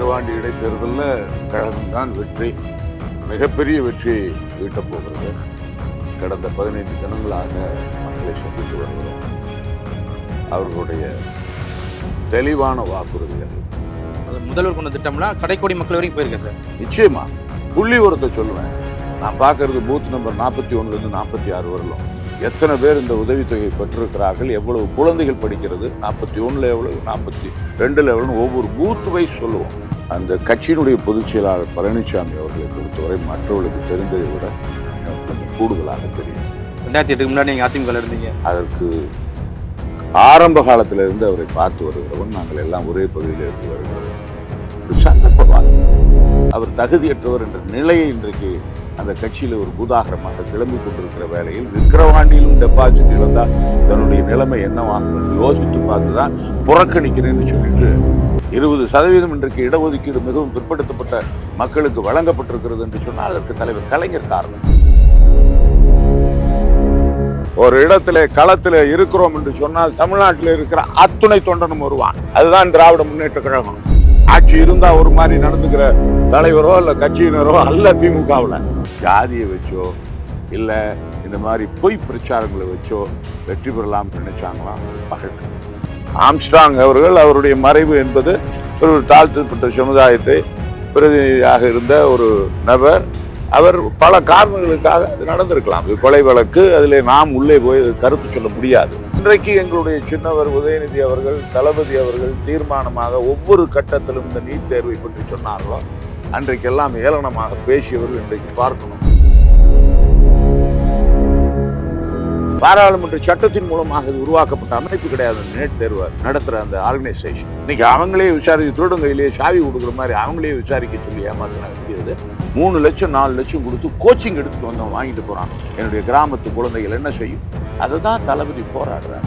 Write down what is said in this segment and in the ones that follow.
விக்கிரவாண்டி இடைத்தேர்தலில் கழகம் தான் வெற்றி. மிகப்பெரிய வெற்றியை ஈட்டப் போகிறது. கடந்த பதினைந்து தினங்களாக மக்களை சந்தித்து வருகிறோம். அவர்களுடைய தெளிவான வாக்குறுதிகள். அது முதல்வர் கொண்ட திட்டம்லாம் கடைக்கோடி மக்கள் வரைக்கும் போயிருக்கேன் சார். நிச்சயமா. புள்ளி உரத்தை சொல்லுவேன். நான் பார்க்கறது பூத் நம்பர் நாற்பத்தி ஒன்றுலேருந்து நாற்பத்தி ஆறு வரலாம். எத்தனை பேர் இந்த உதவித்தொகை பெற்றிருக்கிறார்கள்? எவ்வளவு குழந்தைகள் படிக்கிறது? நாற்பத்தி ஒன்றில் எவ்வளவு? நாற்பத்தி ரெண்டில் எவ்வளவு ஒவ்வொரு பூத் வைஸ் சொல்லுவோம். அந்த கட்சியினுடைய பொதுச் செயலாளர் பழனிசாமி அவர்களை பொறுத்தவரை மற்றவர்களுக்கு தெரிந்ததை விட கொஞ்சம் கூடுதலாக தெரியும். ரெண்டாயிரத்தி எட்டுக்கு முன்னாடி நீங்கள் அதிமுக இருந்தீங்க. அதற்கு ஆரம்ப காலத்துல இருந்து அவரை பார்த்து வருகிறவன் நாங்கள் எல்லாம் ஒரே பகுதியில் இருந்து வருகிறோம். ஒரு சந்தர்ப்பவாதி அவர் தகுதியற்றவர் என்ற நிலையை இன்றைக்கு அந்த கட்சியில ஒரு பூதாகரமாக கிளம்பி கொண்டிருக்கிற வேளையில் விக்கிரவாண்டியிலும் டெபாசிட் இழந்தால் தன்னுடைய நிலைமை என்னவாகும் யோசித்து பார்த்துதான் புறக்கணிக்கிறேன்னு சொல்லிட்டு இருபது சதவீதம் இன்றைக்கு இடஒதுக்கீடு மிகவும் பிற்படுத்தப்பட்ட மக்களுக்கு வழங்கப்பட்டிருக்கிறது என்று சொன்னால் அதற்கு தலைவர் கலைஞர் காரணம். ஒரு இடத்துல களத்துல இருக்கிறோம் என்று சொன்னால் தமிழ்நாட்டில் இருக்கிற அத்துணை தொண்டனும் வருவான் அதுதான் திராவிட முன்னேற்ற கழகம். ஆட்சி இருந்தா ஒரு மாதிரி நடந்துக்கிற தலைவரோ இல்ல கட்சியினரோ அல்ல திமுகவுல. ஜாதியை வச்சோ இல்ல இந்த மாதிரி பொய் பிரச்சாரங்களை வச்சோ வெற்றி பெறலாம் நினைச்சாங்களாம். பகட்டு ஆம்ஸ்டாங் அவர்கள் அவருடைய மறைவு என்பது ஒரு தாழ்த்தப்பட்ட சமுதாயத்தை பிரதிநிதியாக இருந்த ஒரு நபர். அவர் பல காரணங்களுக்காக அது நடந்திருக்கலாம். இது கொலை வழக்கு அதில் நாம் உள்ளே போய் கருத்து சொல்ல முடியாது. இன்றைக்கு எங்களுடைய சின்னவர் உதயநிதி அவர்கள் தளபதி அவர்கள் தீர்மானமாக ஒவ்வொரு கட்டத்திலும் இந்த நீட் தேர்வை பற்றி சொன்னார்களோ அன்றைக்கெல்லாம் ஏளனமாக பேசியவர்கள் இன்றைக்கு பார்க்கணும். பாராளுமன்ற சட்டத்தின் மூலமாக இது உருவாக்கப்பட்ட அமைப்பு கிடையாது நேட் நீட் தேர்வை நடத்துற அந்த ஆர்கனைசேஷன் இன்னைக்கு அவங்களே விசாரிச்சு திருடன் சாவி கொடுக்குற மாதிரி அவங்களே விசாரிக்க சொல்லி ஏமாத்தினாங்க முடியாது மூணு லட்சம் நாலு லட்சம் கொடுத்து கோச்சிங் எடுத்துட்டு வந்தவன் வாங்கிட்டு போறான். என்னுடைய கிராமத்து குழந்தைகள் என்ன செய்யும்? அதை தான் தளபதி போராடுறாரு.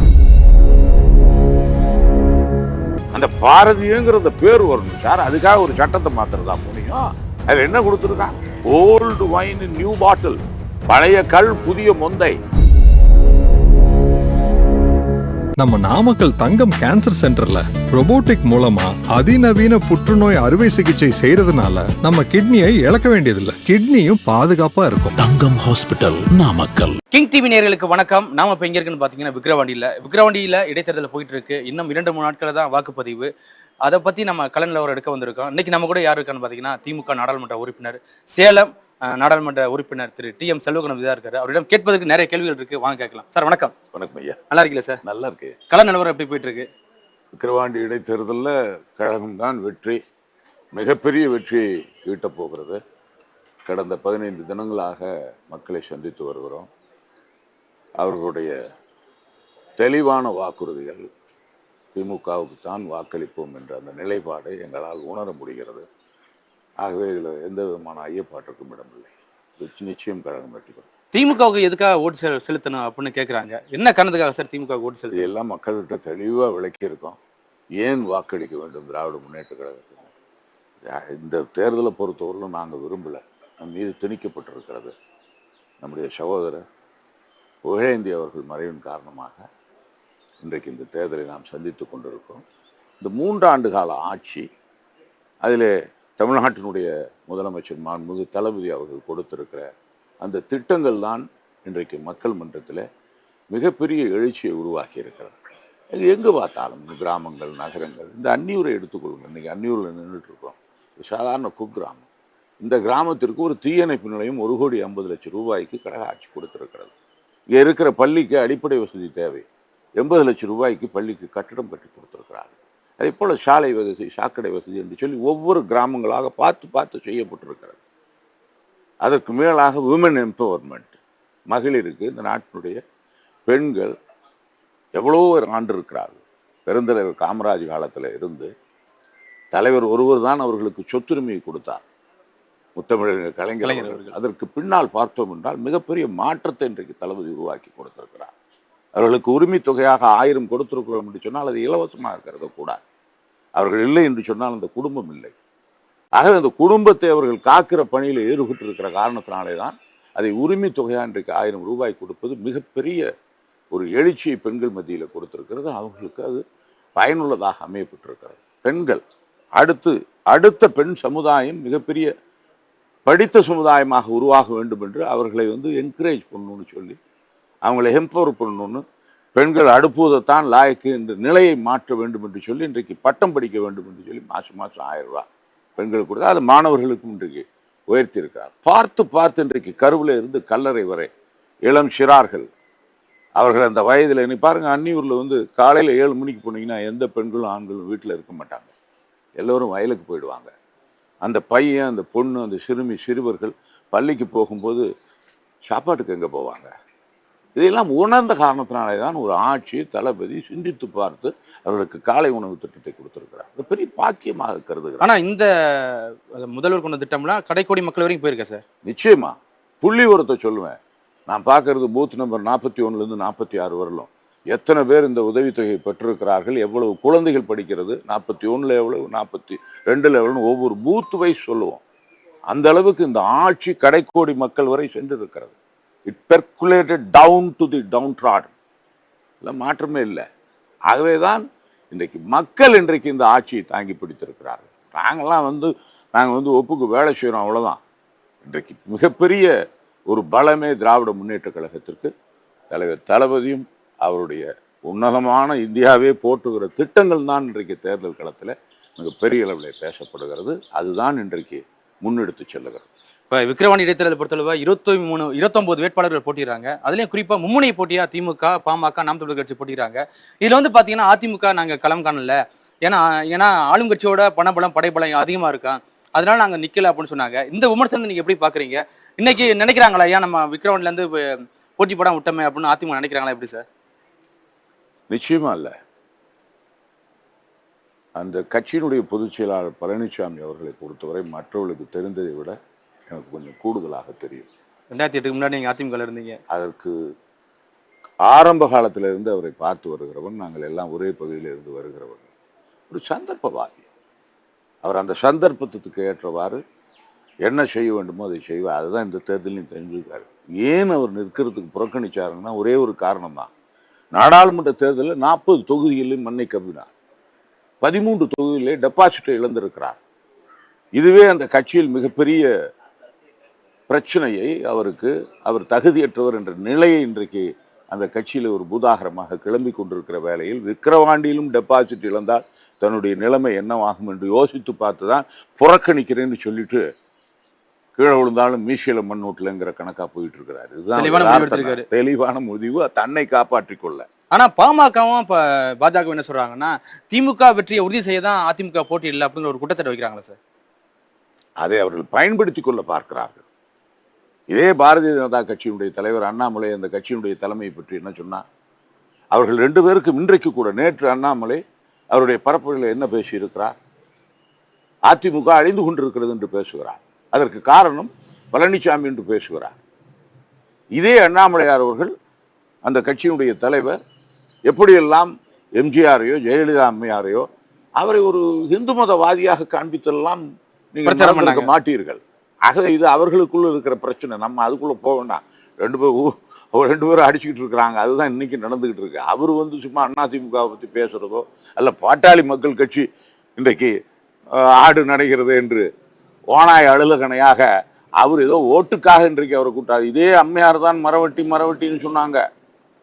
அந்த பாரதியங்கிற பேர் வரணும். சார் அதுக்காக ஒரு சட்டத்தை மாத்துறதா முடியும்? அது என்ன கொடுத்துருக்கான் ஓல்டு வைன் நியூ பாட்டில் பழைய கல் புதிய மொந்தை. நம்ம நாமக்கல் தங்கம் கேன்சர் சென்டர்ல robotic மூலமா அதிநவீன புற்றுநோய் அறுவை சிகிச்சை செய்யறதுனால நம்ம கிட்னியை இழக்க வேண்டியதில்லை. கிட்னியும் பாதுகாப்பா இருக்கும். Thangam hospital Namakkal. King TV நேயர்களுக்கு வணக்கம். நாம இப்போ எங்க இருக்குன்னு பார்த்தீங்கன்னா விக்ரவாண்டியில் விக்ரவாண்டியில் இடைத்தேர்தல் போயிட்டு இருக்கு இன்னும் இரண்டு மூணு நாட்கள் தான் வாக்குப்பதிவு. அதை பத்தி நம்ம கலன் நிலவரம் எடுக்க வந்திருக்கோம். இன்னைக்கு நம்ம கூட யார் இருக்கான்னு பார்த்தீங்கன்னா திமுக நாடாளுமன்ற உறுப்பினர் சேலம் நாடாளுமன்ற உறுப்பினர் திரு டி எம் செல்வகுணம் தான் இருக்காரு. அவரிடம் கேட்பதற்கு நிறைய கேள்விகள் இருக்கு. வாங்க கேட்கலாம். சார் வணக்கம். வணக்கம் ஐயா. நல்லா இருக்கீங்களா சார்? நல்லா இருக்கு. கலன் நிலவரம் எப்படி போயிட்டு இருக்கு விக்கிரவாண்டி இடைத்தேர்தலில் கழகம் தான் வெற்றி மிகப்பெரிய வெற்றியை ஈட்டப் போகிறது. கடந்த பதினைந்து தினங்களாக மக்களை சந்தித்து வருகிறோம். அவர்களுடைய தெளிவான வாக்குறுதிகள் திமுகவுக்கு தான் வாக்களிப்போம் என்ற அந்த நிலைப்பாடை எங்களால் உணர முடிகிறது. ஆகவே இதில் எந்த விதமான ஐயப்பாட்டுக்கும் இடமில்லை. நிச்சயம் கழகம் வெற்றி திமுகவுக்கு எதுக்காக ஓட்டு செலு- செலுத்தணும் அப்படின்னு கேட்குறாங்க என்ன காரணத்துக்காக சார் திமுக ஓட்டு செலுத்து இதெல்லாம் மக்கள்கிட்ட தெளிவாக விளக்கியிருக்கோம். ஏன் வாக்களிக்க வேண்டும் திராவிட முன்னேற்ற கழகத்துக்கு யா- இந்த தேர்தலை பொறுத்தவரையிலும் நாங்கள் விரும்பலை. நம் மீது திணிக்கப்பட்டிருக்கிறது நம்முடைய சகோதரர் உகழேந்தி அவர்கள் மறைவின் காரணமாக இன்றைக்கு இந்த தேர்தலை நாம் சந்தித்து கொண்டிருக்கிறோம். இந்த மூன்றாண்டு கால ஆட்சி அதிலே தமிழ்நாட்டினுடைய முதலமைச்சர் மாண்புமிகு தளபதி அவர்கள் கொடுத்திருக்கிற அந்த திட்டங்கள் தான் இன்றைக்கு மக்கள் மன்றத்தில் மிகப்பெரிய எழுச்சியை உருவாக்கி இருக்கிறார்கள் இது எங்கு பார்த்தாலும் கிராமங்கள் நகரங்கள் இந்த அந்நியூரை எடுத்துக்கொள்ளுங்க இன்றைக்கி அந்நியூரில் நின்றுட்டுருக்கோம் சாதாரண குக்கிராமம். இந்த கிராமத்திற்கு ஒரு தீயணைப்பு நிலையம் ஒரு கோடி ஐம்பது லட்சம் ரூபாய்க்கு கடக ஆட்சி கொடுத்துருக்கிறது. இங்கே இருக்கிற பள்ளிக்கு அடிப்படை வசதி தேவை. எண்பது லட்சம் ரூபாய்க்கு பள்ளிக்கு கட்டிடம் கட்டி கொடுத்துருக்கிறார்கள். அதே போல் சாலை வசதி சாக்கடை வசதி என்று சொல்லி ஒவ்வொரு கிராமங்களாக பார்த்து பார்த்து செய்யப்பட்டிருக்கிறது. அதற்கு மேலாக விமன் எம்பவர்மெண்ட் மகளிருக்கு இந்த நாட்டினுடைய பெண்கள் எவ்வளோ ஒரு ஆண்டு இருக்கிறார்கள் பெருந்தலைவர் காமராஜ் காலத்தில் இருந்து தலைவர் ஒருவர் தான் அவர்களுக்கு சொத்துரிமையை கொடுத்தார். முத்தமிழர் கலைஞர். அதற்கு பின்னால் பார்த்தோம் என்றால் மிகப்பெரிய மாற்றத்தை இன்றைக்கு தளபதி உருவாக்கி கொடுத்திருக்கிறார். அவர்களுக்கு உரிமை தொகையாக ஆயிரம் கொடுத்திருக்கிறோம் என்று சொன்னால் அது இலவசமாக இருக்கிறத கூட. அவர்கள் இல்லை என்று சொன்னால் அந்த குடும்பம் இல்லை. ஆகவே அந்த குடும்பத்தை அவர்கள் காக்கிற பணியில் ஈடுபட்டு இருக்கிற காரணத்தினாலே தான் அதை உரிமை தொகையாக இன்றைக்கு ஆயிரம் ரூபாய் கொடுப்பது மிகப்பெரிய ஒரு எழுச்சியை பெண்கள் மத்தியில் கொடுத்திருக்கிறது. அவங்களுக்கு அது பயனுள்ளதாக அமையப்பட்டிருக்கிறது. பெண்கள் அடுத்து அடுத்த பெண் சமுதாயம் மிகப்பெரிய படித்த சமுதாயமாக உருவாக வேண்டும் என்று அவர்களை வந்து என்கரேஜ் பண்ணணும்னு சொல்லி அவங்கள எம்பவர் பண்ணணும்னு பெண்கள் அடுப்புவதைத்தான் லாய்க்கு இந்த நிலையை மாற்ற வேண்டும் என்று சொல்லி இன்றைக்கு பட்டம் படிக்க வேண்டும் என்று சொல்லி மாசம் மாதம் ஆயிரம் ரூபா பெண்களுக்கு கொடுத்து அது மாணவர்களுக்கும் இன்றைக்கு உயர்த்தி பார்த்து பார்த்து இன்றைக்கு கருவில் இருந்து கல்லறை வரை இளம் சிறார்கள் அவர்கள் அந்த வயதில் நீ பாருங்க அன்னியூரில் வந்து காலையில் ஏழு மணிக்கு போனீங்கன்னா எந்த பெண்களும் ஆண்களும் வீட்டில் இருக்க மாட்டாங்க. எல்லோரும் வயலுக்கு போயிடுவாங்க. அந்த பையன் அந்த பொண்ணு அந்த சிறுமி சிறுவர்கள் பள்ளிக்கு போகும்போது சாப்பாட்டுக்கு எங்கே போவாங்க? இதையெல்லாம் உணர்ந்த காரணத்தினாலே தான் ஒரு ஆட்சி தளபதி சிந்தித்து பார்த்து அவர்களுக்கு காலை உணவு திட்டத்தை கொடுத்திருக்கிறார். அது பெரிய பாக்கியமாக கருதுகிறார். ஆனா இந்த முதல்வர் கொண்ட திட்டம்லாம் கடைக்கோடி மக்கள் வரைக்கும் போயிருக்கா சார்? நிச்சயமா. புள்ளி உரத்தை சொல்லுவேன். நான் பார்க்கறது பூத் நம்பர் நாற்பத்தி ஒன்றுலேருந்து நாற்பத்தி ஆறு வரலும். எத்தனை பேர் இந்த உதவித்தொகை பெற்றிருக்கிறார்கள்? எவ்வளவு குழந்தைகள் படிக்கிறது? நாற்பத்தி ஒன்றில் எவ்வளவு? நாற்பத்தி ரெண்டில் எவ்வளவு ஒவ்வொரு பூத் வைஸ் சொல்லுவோம். அந்த அளவுக்கு இந்த ஆட்சி கடைக்கோடி மக்கள் வரை சென்று இருக்கிறது it percolated down to the down trod இல்லை மாற்றமே இல்லை. ஆகவே தான் இன்றைக்கு மக்கள் இன்றைக்கு இந்த ஆட்சியை தாங்கி பிடித்திருக்கிறார்கள். நாங்களாம் வந்து நாங்கள் வந்து ஒப்புக்கு வேலை செய்கிறோம் அவ்வளோதான் இன்றைக்கு மிகப்பெரிய ஒரு பலமே திராவிட முன்னேற்ற கழகத்திற்கு தலைவர் தளபதியும் அவருடைய உன்னதமான இந்தியாவே போட்டுகிற திட்டங்கள் தான் இன்றைக்கு தேர்தல் களத்தில் மிகப்பெரிய அளவில் பேசப்படுகிறது. அதுதான் இன்றைக்கு முன்னெடுத்து செல்லுகிறது. இப்போ விக்கிரவாணி இடைத்தேர்தலை பொறுத்தளவு இருபத்தி மூணு இருபத்தொம்போது வேட்பாளர்கள் போட்டிடுறாங்க அதுலேயும் குறிப்பாக மும்முனை போட்டியாக திமுக பாமக நாம் தமிழர் கட்சி போட்டிடுறாங்க இதில் வந்து பார்த்தீங்கன்னா அதிமுக நாங்கள் களம் காணல. ஏன்னா ஏன்னா ஆளும் கட்சியோட பணபலம் படைபலம் அதிகமாக இருக்கா அதனால நாங்கள் நிற்கல அப்படின்னு சொன்னாங்க. இந்த விமர்சனத்தை நீங்கள் எப்படி பார்க்குறீங்க இன்னைக்கு நினைக்கிறாங்களா ஏன் நம்ம விக்கிரவாணில போட்டி போடாம விட்டோமே அப்படின்னு அதிமுக நினைக்கிறாங்களா எப்படி சார்? நிச்சயமா இல்லை. அந்த கட்சியினுடைய பொதுச் செயலாளர் பழனிசாமி அவர்களை பொறுத்தவரை மற்றவர்களுக்கு தெரிந்ததை விட எனக்கு கொஞ்சம் கூடுதலாக தெரியும். ரெண்டாயிரத்தி எட்டுக்கு முன்னாடி நீங்க அதிமுக இருந்தீங்க. அதற்கு ஆரம்ப காலத்துல இருந்து அவரை பார்த்து வருகிறவன் நாங்கள் எல்லாம் ஒரே பகுதியில் இருந்து வருகிறவர்கள். ஒரு சந்தர்ப்பவாதி. அவர் அந்த சந்தர்ப்பத்துக்கு ஏற்றவாறு என்ன செய்ய வேண்டுமோ அதை செய்வார் அதுதான் இந்த தேர்தலையும் தெரிஞ்சுக்காரு ஏன் அவர் நிற்கிறதுக்கு புறக்கணிச்சாருன்னா ஒரே ஒரு காரணம் தான் நாடாளுமன்ற தேர்தலில் நாற்பது தொகுதிகளில் மண்ணை கவ்வினார். பதிமூன்று தொகுதியிலே டெபாசிட்டை இழந்திருக்கிறார். இதுவே அந்த கட்சியில் மிகப்பெரிய பிரச்சனையை அவருக்கு அவர் தகுதியற்றவர் என்ற நிலையை இன்றைக்கு அந்த கட்சியில ஒரு பூதாகரமாக கிளம்பி கொண்டிருக்கிற வேளையில் விக்கிரவாண்டியிலும் டெபாசிட் இழந்தால் தன்னுடைய நிலைமை என்னவாகும் என்று யோசித்து பார்த்து தான் புறக்கணிக்கிறேன்னு சொல்லிட்டு கீழே விழுந்தாலும் மீசியில மண் ஓட்டலங்கிற கணக்கா போயிட்டு இருக்கிறாரு இதுதான் தெளிவான முடிவு தன்னை காப்பாற்றிக் கொள்ள. ஆனா பாமகவும் இப்ப பாஜக என்ன சொல்றாங்கன்னா திமுக வெற்றியை உறுதி செய்ய தான் அதிமுக போட்டி இல்லை அப்படிங்கிற ஒரு குற்றச்சாட்டு வைக்கிறாங்களா சார். அதை அவர்கள் பயன்படுத்திக் கொள்ள பார்க்கிறார்கள். இதே பாரதிய ஜனதா கட்சியினுடைய தலைவர் அண்ணாமலை அந்த கட்சியினுடைய தலைமையை பற்றி என்ன சொன்னார் அவர்கள் ரெண்டு பேருக்கும் இன்றைக்கு கூட நேற்று அண்ணாமலை அவருடைய பரப்புரையில் என்ன பேசியிருக்கிறார்? அதிமுக அழிந்து கொண்டிருக்கிறது என்று பேசுகிறார். அதற்கு காரணம் பழனிசாமி என்று பேசுகிறார். இதே அண்ணாமலையார் அவர்கள் அந்த கட்சியினுடைய தலைவர் எப்படியெல்லாம் எம்ஜிஆரையோ ஜெயலலிதா அம்மையாரையோ அவரை ஒரு இந்து மதவாதியாக காண்பித்தெல்லாம் நீங்கள். மாட்டீர்கள். ஆக இது அவர்களுக்குள்ள இருக்கிற பிரச்சனை. நம்ம அதுக்குள்ளே போக வேண்டாம். ரெண்டு பேரும் ஊ- அவர் ரெண்டு பேரும் அடிச்சுக்கிட்டு இருக்கிறாங்க. அதுதான் இன்னைக்கு நடந்துகிட்டு இருக்கு. அவர் வந்து சும்மா அண்ணா திமுகவை பற்றி பேசுறதோ அல்ல பாட்டாளி மக்கள் கட்சி இன்றைக்கு ஆடு நடைகிறது என்று ஓனாய் அழுலகணையாக அவர் ஏதோ ஓட்டுக்காக இன்றைக்கு அவரை கூட்டார் இதே அம்மையார் தான் மரவட்டி மரவட்டின்னு சொன்னாங்க.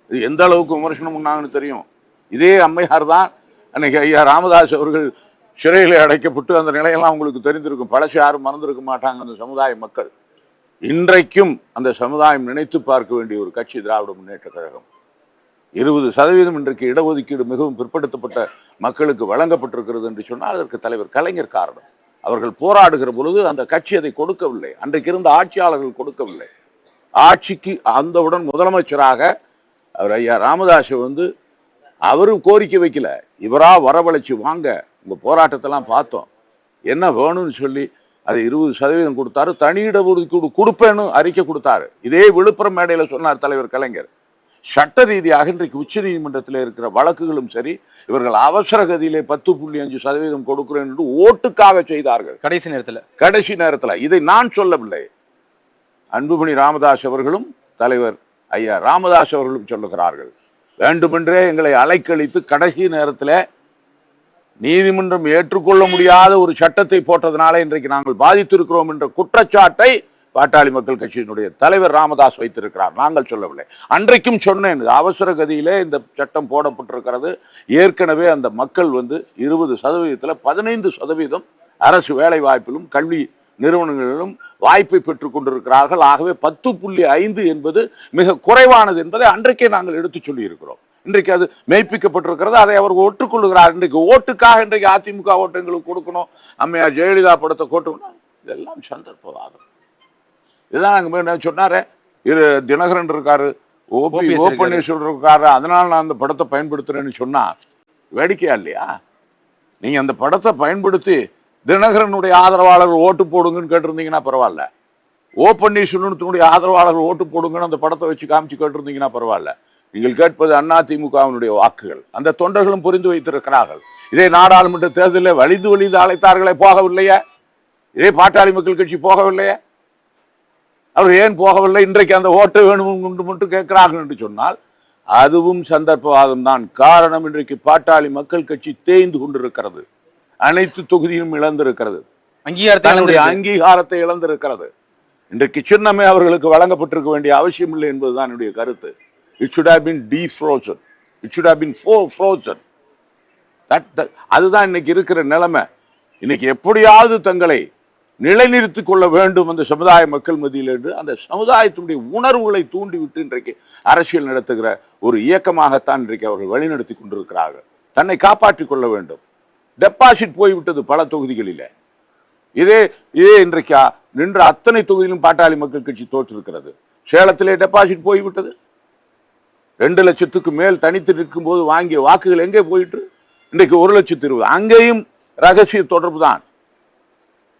இது எந்த அளவுக்கு விமர்சனம் பண்ணாங்கன்னு தெரியும். இதே அம்மையார் தான் அன்னைக்கு ஐயா ராமதாஸ் அவர்கள் சிறையில் அடைக்கப்பட்டு அந்த நிலையெல்லாம் அவங்களுக்கு தெரிந்திருக்கும். பழசு யாரும் மறந்திருக்க மாட்டாங்க அந்த சமுதாய மக்கள். இன்றைக்கும் அந்த சமுதாயம் நினைத்து பார்க்க வேண்டிய ஒரு கட்சி திராவிட முன்னேற்ற கழகம். இருபது சதவீதம் இன்றைக்கு இடஒதுக்கீடு மிகவும் பிற்படுத்தப்பட்ட மக்களுக்கு வழங்கப்பட்டிருக்கிறது என்று சொன்னால் அதற்கு தலைவர் கலைஞர் காரணம். அவர்கள் போராடுகிற பொழுது அந்த கட்சி அதை கொடுக்கவில்லை. அன்றைக்கு இருந்த ஆட்சியாளர்கள் கொடுக்கவில்லை. ஆட்சிக்கு அந்தவுடன் முதலமைச்சராக அவர் ஐயா ராமதாஸ் வந்து அவரும் கோரிக்கை வைக்கல. இவரா வரவழைச்சு வாங்க. உங்க போராட்டத்தெல்லாம் பார்த்தோம். என்ன வேணும்னு சொல்லி அதை இருபது சதவீதம் கொடுத்தாரு. தனி இடஒதுக்கீடு கொடுப்பேன்னு அறிக்கை கொடுத்தாரு. இதே விழுப்புரம் மேடையில சொன்னார் தலைவர் கலைஞர். சட்ட ரீதியாக இன்றைக்கு உச்ச நீதிமன்றத்தில் இருக்கிற வழக்குகளும் சரி இவர்கள் அவசர கதியிலே பத்து புள்ளி அஞ்சு சதவீதம் கொடுக்கிறேன் என்று ஓட்டுக்காக செய்தார்கள். கடைசி நேரத்துல. கடைசி நேரத்துல. இதை நான் சொல்லவில்லை. அன்புமணி ராமதாஸ் அவர்களும் தலைவர் ஐயா ராமதாஸ் அவர்களும் சொல்லுகிறார்கள். வேண்டுமென்றே எங்களை அலைக்கழித்து கடைசி நேரத்தில் நீதிமன்றம் ஏற்றுக்கொள்ள முடியாத ஒரு சட்டத்தை போட்டதுனால இன்றைக்கு நாங்கள் பாதித்திருக்கிறோம் என்ற குற்றச்சாட்டை பாட்டாளி மக்கள் கட்சியினுடைய தலைவர் ராமதாஸ் வைத்திருக்கிறார். நாங்கள் சொல்லவில்லை. அன்றைக்கும் சொன்னேன் அவசர கதியிலே இந்த சட்டம் போடப்பட்டிருக்கிறது. ஏற்கனவே அந்த மக்கள் வந்து இருபது சதவீதத்தில் பதினைந்து சதவீதம் அரசு வேலை வாய்ப்பிலும் கல்வி நிறுவனங்களிலும் வாய்ப்பை பெற்றுக் கொண்டிருக்கிறார்கள். ஆகவே பத்து புள்ளி ஐந்து என்பது மிக குறைவானது என்பதை அன்றைக்கே நாங்கள் எடுத்து சொல்லி இருக்கிறோம் இன்றைக்கு அது மெய்ப்பிக்கப்பட்டிருக்கிறது அதை அவர் ஒற்றுக்கொள்கிறார் இன்றைக்கு ஓட்டுக்காக இன்றைக்கு அதிமுக ஓட்டு எங்களுக்கு கொடுக்கணும். அம்மையார் ஜெயலலிதா படத்தை கோட்டணும் இதெல்லாம் சந்தர்ப்பவாதம். இதுதான் என்ன சொன்னாரு? இரு தினகரன் இருக்காரு ஓபி இருக்காரு. ஓபன்னீஸ்வரர் இருக்காரு அதனால நான் அந்த படத்தை பயன்படுத்துறேன்னு சொன்னா வேடிக்கையா இல்லையா? நீங்க அந்த படத்தை பயன்படுத்தி தினகரனுடைய ஆதரவாளர் ஓட்டு போடுங்கன்னு கேட்டிருந்தீங்கன்னா பரவாயில்ல. ஓ பன்னீர்செல்வத்தினுடைய ஆதரவாளர்கள் ஓட்டு போடுங்கன்னு அந்த படத்தை வச்சு காமிச்சு கேட்டிருந்தீங்கன்னா பரவாயில்ல. நீங்கள் கேட்பது அண்ணா திமுகவினுடைய வாக்குகள். அந்த தொண்டர்களும் புரிந்து வைத்திருக்கிறார்கள். இதே நாடாளுமன்ற தேர்தலில் வலிந்து வலிந்து அழைத்தார்களே போகவில்லையே? இதே பாட்டாளி மக்கள் கட்சி போகவில்லையே? அவர் ஏன் போகவில்லை? இன்றைக்கு அந்த ஓட்டு வேணும் என்று மட்டும் கேட்கிறார்கள் என்று சொன்னால் அதுவும் சந்தர்ப்பவாதம் தான் காரணம் இன்றைக்கு பாட்டாளி மக்கள் கட்சி தேய்ந்து கொண்டிருக்கிறது. அனைத்து தொகுதியும் இழந்திருக்கிறது. அங்கீகாரத்தை. அங்கீகாரத்தை இழந்திருக்கிறது. இன்றைக்கு சின்னமே அவர்களுக்கு வழங்கப்பட்டிருக்க வேண்டிய அவசியம் இல்லை என்பதுதான் என்னுடைய கருத்து. It should have been defrozen. It should have been for frozen that அதுதான் இன்னைக்கு இருக்கிற நிலைமை. இன்னைக்கு எப்படியாவது தங்களை நிலைநிறுத்திக் கொள்ள வேண்டும் அந்த சமுதாய மக்கள் மத்தியில் என்று அந்த சமுதாயத்தினுடைய உணர்வுகளை தூண்டிவிட்டு இன்றைக்கு அரசியல் நடத்துகிற ஒரு இயக்கமாகத்தான் இன்றைக்கு அவர்கள் வழிநடத்தி கொண்டிருக்கிறார்கள். தன்னை காப்பாற்றிக் கொள்ள வேண்டும். டெபாசிட் போய்விட்டது பல தொகுதிகளில். இதே இதே இன்றைக்கு நின்ற அத்தனை தொகுதியிலும் பாட்டாளி மக்கள் கட்சி தோற்றிருக்கிறது. சேலத்திலே டெபாசிட் போய்விட்டது. ரெண்டு லட்சத்துக்கு மேல் தனித்து நிற்கும் போது வாங்கிய வாக்குகள் எங்கே போயிட்டு? இன்றைக்கு ஒரு லட்சத்து இருபது. அங்கேயும் ரகசிய தொடர்பு தான்.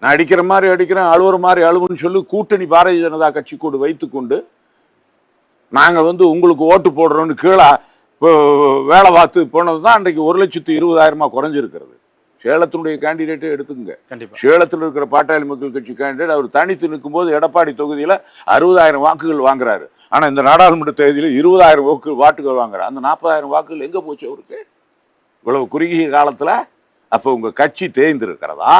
நான் அடிக்கிற மாதிரி அடிக்கிறேன் அழுவுற மாதிரி அழுவுன்னு சொல்லி கூட்டணி பாரதிய ஜனதா கட்சி கூட வைத்துக்கொண்டு நாங்கள் வந்து உங்களுக்கு ஓட்டு போடுறோம்னு கீழே இப்போ வேலை பார்த்து போனது தான் அன்றைக்கு ஒரு லட்சத்து இருபதாயிரமா குறைஞ்சிருக்கிறது. சேலத்தினுடைய கேண்டிடேட்டை எடுத்துக்கங்க. சேலத்தில் இருக்கிற பாட்டாளி மக்கள் கட்சி கேண்டிடேட் அவர் தனித்து நிற்கும்போது எடப்பாடி தொகுதியில அறுபதாயிரம் வாக்குகள் வாங்குறாரு. ஆனா இந்த நாடாளுமன்ற தேதியில இருபதாயிரம் வாக்கு வாக்குகள் வாங்குறாரு. அந்த நாற்பதாயிரம் வாக்குகள் எங்க போச்சு அவருக்கு? இவ்வளவு குறுகிய காலத்துல அப்ப உங்க கட்சி தேய்ந்திருக்கிறதா?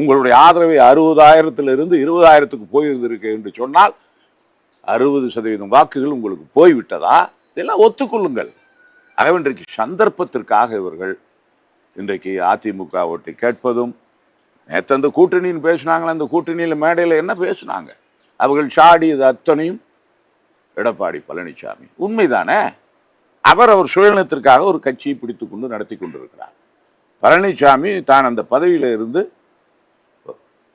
உங்களுடைய ஆதரவை அறுபதாயிரத்துல இருந்து இருபதாயிரத்துக்கு போயிருந்திருக்கு என்று சொன்னால் அறுபது சதவீதம் வாக்குகள் உங்களுக்கு போய்விட்டதா? இதெல்லாம் ஒத்துக்கொள்ளுங்கள். ஆகவே இன்றைக்கு சந்தர்ப்பத்திற்காக இவர்கள் இன்றைக்கு அதிமுக ஒட்டி கேட்பதும் நேற்று அந்த கூட்டணின்னு பேசினாங்களே அந்த கூட்டணியில் மேடையில் என்ன பேசினாங்க? அவர்கள் சாடியது அத்தனையும் எடப்பாடி பழனிசாமி. உண்மைதானே? அவர் அவர் சுயநலத்திற்காக ஒரு கட்சியை பிடித்து கொண்டு நடத்தி கொண்டிருக்கிறார். பழனிசாமி தான் அந்த பதவியில இருந்து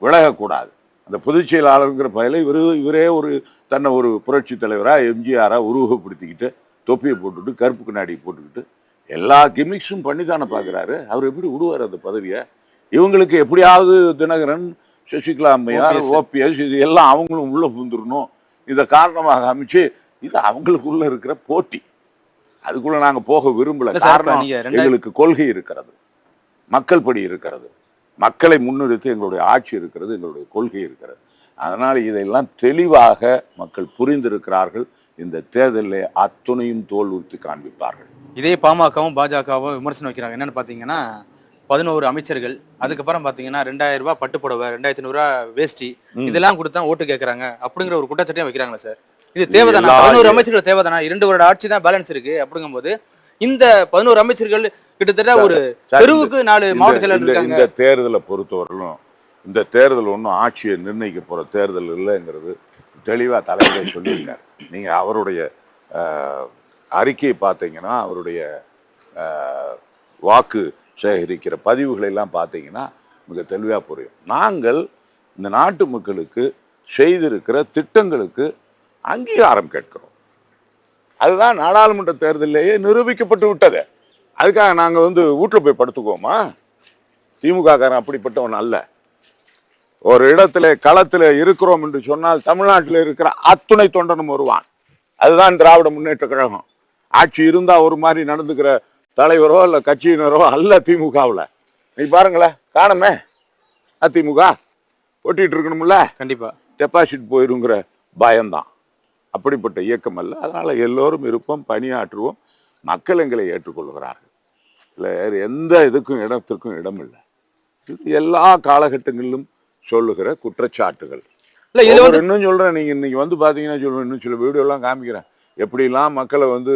விலகக்கூடாது. அந்த பொதுச் செயலாளருங்கிற பதவியில் இவரு இவரே ஒரு தன்னை ஒரு புரட்சி தலைவராக எம்ஜிஆராக உருவகப்படுத்திக்கிட்டு தொப்பியை போட்டுக்கிட்டு கருப்பு கண்ணாடி போட்டுக்கிட்டு எல்லா கிமிக்ஸும் பண்ணி தானே பார்க்குறாரு. அவர் எப்படி விடுவார் அந்த பதவியை? இவங்களுக்கு எப்படியாவது தினகரன் சசிகலா அம்மையார். ஓபிஎஸ் இது எல்லாம் அவங்களும் உள்ள புந்துடணும் இதை காரணமாக அமைச்சு இது அவங்களுக்குள்ள இருக்கிற போட்டி. அதுக்குள்ள நாங்க போக விரும்பல. காரணம் எங்களுக்கு கொள்கை இருக்கிறது. மக்கள் படி இருக்கிறது. மக்களை முன்னிறுத்தி எங்களுடைய ஆட்சி இருக்கிறது எங்களுடைய கொள்கை இருக்கிறது. அதனால இதையெல்லாம் தெளிவாக மக்கள் புரிந்திருக்கிறார்கள். இந்த தேர்தலில் அத்துணையும் தோல்வித்து காண்பிப்பார்கள். இதே பாமகவும் பாஜகவும் விமர்சனம் வைக்கிறாங்க. என்னன்னு பாத்தீங்கன்னா பதினோரு அமைச்சர்கள் அதுக்கப்புறம் பாத்தீங்கன்னா ரெண்டாயிரம் ரூபாய் பட்டு புடவை ரெண்டாயிரத்தி ஐநூறு ரூபாய் வேஷ்டி. இதெல்லாம் கொடுத்தா ஓட்டு கேக்குறாங்க அப்படிங்கிற ஒரு குற்றச்சாட்டையும் வைக்கிறாங்களா சார். இது தேவைதானா? பதினோரு அமைச்சர்கள் தேவைதானா? இரண்டு வருட ஆட்சி தான் பேலன்ஸ் இருக்கு அப்படிங்கும்போது இந்த பதினோரு அமைச்சர்கள் கிட்டத்தட்ட ஒரு தெருவுக்கு நாலு மாவட்ட செயலர் இந்த- தேர்தலை பொறுத்தவரையிலும் இந்த தேர்தல் ஒன்றும் ஆட்சியை நிர்ணயிக்க போற தேர்தல் இல்லைங்கிறது தெளிவா தலைவரே சொல்லியிருக்காரு. நீங்க அவருடைய அறிக்கையை பார்த்தீங்கன்னா அவருடைய வாக்கு சேகரிக்கிற பதிவுகளை எல்லாம் பார்த்தீங்கன்னா மிக தெளிவாக புரியும். நாங்கள் இந்த நாட்டு மக்களுக்கு செய்திருக்கிற திட்டங்களுக்கு அங்கீகாரம் கேட்கிறோம். அதுதான் நாடாளுமன்ற தேர்தலிலேயே நிரூபிக்கப்பட்டு விட்டது. அதுக்காக நாங்கள் வந்து வீட்டில் போய் படுத்துக்குவோமா? திமுக காரன் அப்படிப்பட்டவன் அல்ல. ஒரு இடத்துல களத்தில் இருக்கிறோம் என்று சொன்னால் தமிழ்நாட்டில் இருக்கிற அத்துணை தொண்டனும் வருவான் அதுதான் திராவிட முன்னேற்ற கழகம். ஆட்சி இருந்தா ஒரு மாதிரி நடந்துக்கிற தலைவரோ இல்ல கட்சியினரோ அல்ல திமுகவுல. நீ பாருங்களேன் காணுமே. அதிமுக ஒட்டிட்டு இருக்கணும்ல. கண்டிப்பா. டெபாசிட் போயிருங்கிற பயம்தான். அப்படிப்பட்ட இயக்கம் அல்ல. அதனால எல்லோரும் இருப்போம் பணியாற்றுவோம். மக்கள் எங்களை ஏற்றுக்கொள்கிறார்கள். இல்லை வேறு எந்த இதுக்கும் இடத்திற்கும் இடம் இல்லை. இது எல்லா காலகட்டங்களிலும் சொல்லுகிற குற்றச்சாட்டுகள். இல்ல இதுல இன்னும் சொல்றேன். நீங்க இன்னைக்கு வந்து பாத்தீங்கன்னா சொல்லுவேன் இன்னும் சில வீடியோ எல்லாம் காமிக்கிறேன். எப்படிலாம் மக்களை வந்து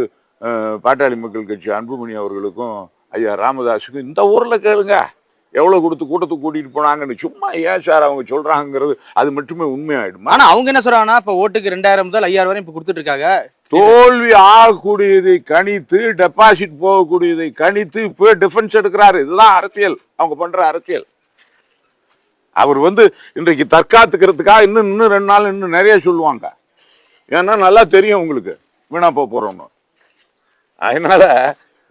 பாட்டாளி மக்கள் கட்சி அன்புமணி அவர்களுக்கும் ஐயா ராமதாஸுக்கும் இந்த ஊர்ல கேளுங்க. எவ்வளவு கொடுத்து கூட்டத்துக்கு கூட்டிட்டு போனாங்கன்னு சும்மா ஏன் சார் அவங்க சொல்றாங்கிறது அது மட்டுமே உண்மையாயிடுமா. ஆனா அவங்க என்ன சொல்றாங்கன்னா இப்ப ஓட்டுக்கு ரெண்டாயிரம் முதல் ஐயாயிரம் வரை இப்ப கொடுத்துட்டு இருக்காங்க தோல்வி ஆகக்கூடியதை கணித்து டெபாசிட் போகக்கூடியதை கணித்து இப்போ டிஃபென்ஸ் எடுக்கிறாரு. இதுதான் அரசியல். அவங்க பண்ற அரசியல். அவர் வந்து இன்றைக்கு தற்காத்துக்கிறதுக்காக இன்னும் இன்னும் ரெண்டு நாள் இன்னும் நிறைய சொல்லுவாங்க. ஏன்னா நல்லா தெரியும் உங்களுக்கு. வீணா போக போறோம்னு. அதனால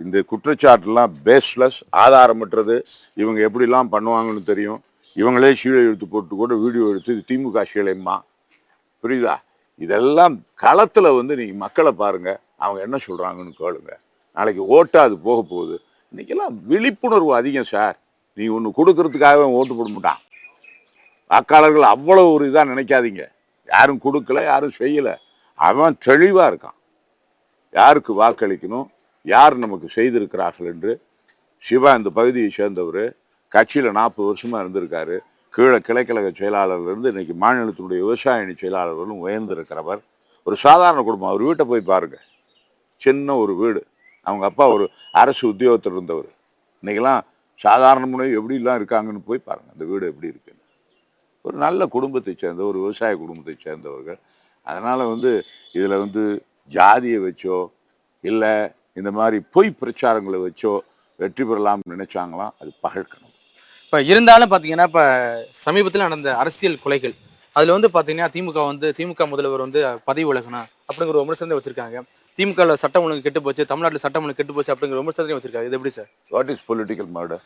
இந்த குற்றச்சாட்டுலாம் பேஸ்லெஸ் ஆதாரமற்றது. இவங்க எப்படிலாம் பண்ணுவாங்கன்னு தெரியும். இவங்களே சீழை எடுத்து போட்டு கூட வீடியோ எடுத்து இது திமுக சீழைம்மா புரியுதா? இதெல்லாம் களத்தில் வந்து நீங்கள் மக்களை பாருங்க. அவங்க என்ன சொல்கிறாங்கன்னு கேளுங்க. நாளைக்கு ஓட்டா அது போக போகுது. இன்னைக்கெல்லாம் விழிப்புணர்வு அதிகம் சார் நீ ஒன்று கொடுக்கறதுக்காகவே ஓட்டு போட மாட்டான். வாக்காளர்கள் அவ்வளோ ஒரு இதாக நினைக்காதீங்க. யாரும் கொடுக்கல யாரும் செய்யலை. அவன் தெளிவாக இருக்கான். யாருக்கு வாக்களிக்கணும்? யார் நமக்கு செய்திருக்கிறார்கள் என்று? சிவா இந்த பகுதியை சேர்ந்தவர். கட்சியில் நாற்பது வருஷமாக இருந்திருக்காரு. கீழே கிளைக்கழக செயலாளர்லேருந்து இன்னைக்கு மாநிலத்தினுடைய விவசாய அணி செயலாளர்களும் உயர்ந்திருக்கிறவர். ஒரு சாதாரண குடும்பம். அவர் வீட்டை போய் பாருங்க. சின்ன ஒரு வீடு. அவங்க அப்பா ஒரு அரசு உத்தியோகத்தில் இருந்தவர். இன்றைக்கெல்லாம் சாதாரண முறை எப்படிலாம் இருக்காங்கன்னு போய் பாருங்கள் அந்த வீடு எப்படி இருக்குன்னு. ஒரு நல்ல குடும்பத்தை சேர்ந்த ஒரு விவசாய குடும்பத்தை சேர்ந்தவர்கள். அதனால் வந்து இதில் வந்து ஜாதியை வச்சோ இல்லை இந்த மாதிரி பொய் பிரச்சாரங்களை வச்சோ வெற்றி பெறலாம்னு நினைச்சாங்களாம் அது பகழ்க்கணும் இப்ப இருந்தாலும் பாத்தீங்கன்னா இப்ப சமீபத்தில் நடந்த அரசியல் கொலைகள் அதுல வந்து பாத்தீங்கன்னா திமுக வந்து திமுக முதல்வர் வந்து பதவி விலகணும் அப்படிங்கிற ஒரு விமர்சனத்தை வச்சிருக்காங்க. திமுக சட்டம் ஒழுங்கு கெட்டு போச்சு தமிழ்நாட்டுல சட்டம் ஒழுங்கு கெட்டு போச்சு அப்படிங்கிற விமர்சனத்தையும் வச்சிருக்காங்க. இது எப்படி sir? What is political murder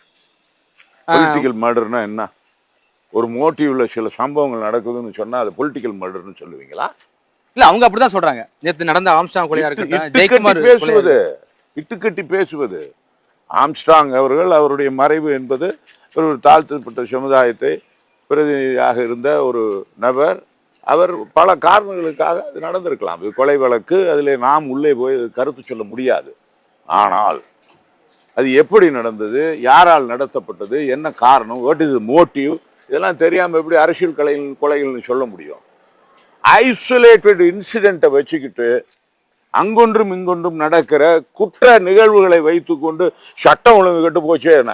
political மர்டர்னா என்ன? ஒரு மோட்டிவ்ல சில சம்பவங்கள் நடக்குதுன்னு சொன்னா அது பொலிட்டிக்கல் மர்டர்னு சொல்லுவீங்களா? இல்ல அவங்க அப்படிதான் சொல்றாங்க. நேத்து நடந்த ஆம்ஸ்டாங் கொலையா இருக்கட்டும் ஜெயக்குமார் பேசுவது இட்டுக்கட்டி பேசுவது. ஆம்ஸ்ட்ராங் அவர்கள் அவருடைய மறைவு என்பது ஒரு தாழ்த்தப்பட்ட சமுதாயத்தை பிரதிநிதியாக இருந்த ஒரு நபர். அவர் பல காரணங்களுக்காக அது நடந்திருக்கலாம். இது கொலை வழக்கு அதில் நாம் உள்ளே போய் கருத்து சொல்ல முடியாது. ஆனால் அது எப்படி நடந்தது யாரால் நடத்தப்பட்டது என்ன காரணம் வாட் இஸ் மோட்டிவ் இதெல்லாம் தெரியாம எப்படி அரசியல் கொலைகள் கொலைகள்னு சொல்ல முடியும்? ஐசோலேட்டட் இன்சிடென்ட்டை வச்சுக்கிட்டு அங்கொன்றும் இங்கொன்றும் நடக்கிற குற்ற நிகழ்வுகளை வைத்துக்கொண்டு சட்டம் ஒழுங்கு கெட்டு போச்சே என்ன?